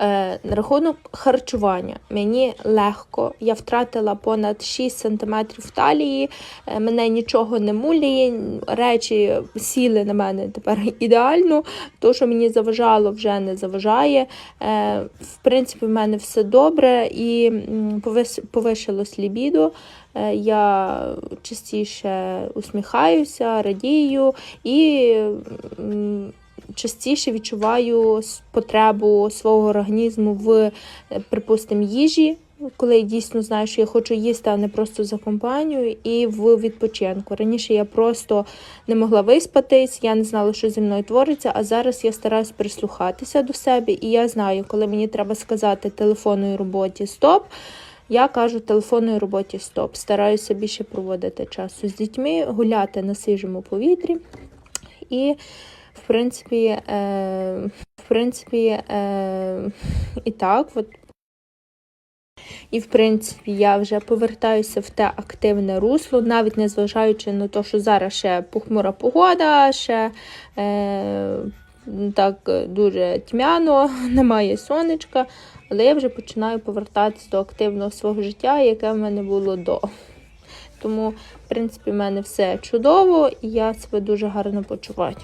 Е, на рахунок харчування. Мені легко. Я втратила понад 6 см талії, е, мене нічого не муляє, речі сіли на мене тепер ідеально. То, що мені заважало, вже не заважає. Е, в принципі, в мене все добре і повишилось лібідо. Е, Я частіше усміхаюся, радію і частіше відчуваю потребу свого організму в, е, припустимо, їжі, коли я дійсно знаю, що я хочу їсти, а не просто за компанію, і в відпочинку. Раніше я просто не могла виспатись, я не знала, що зі мною твориться, а зараз я стараюсь прислухатися до себе, і я знаю, коли мені треба сказати телефонною роботі стоп. Я кажу телефонною роботі стоп. Стараюся більше проводити часу з дітьми, гуляти на свіжому повітрі. І, в принципі, е, в принципі, е, і так, от. І, в принципі, я вже повертаюся в те активне русло, навіть незважаючи на те, що зараз ще похмура погода, ще е, так дуже тьмяно, немає сонечка. Але я вже починаю повертатися до активного свого життя, яке в мене було до. Тому, в принципі, в мене все чудово і я себе дуже гарно почуваю.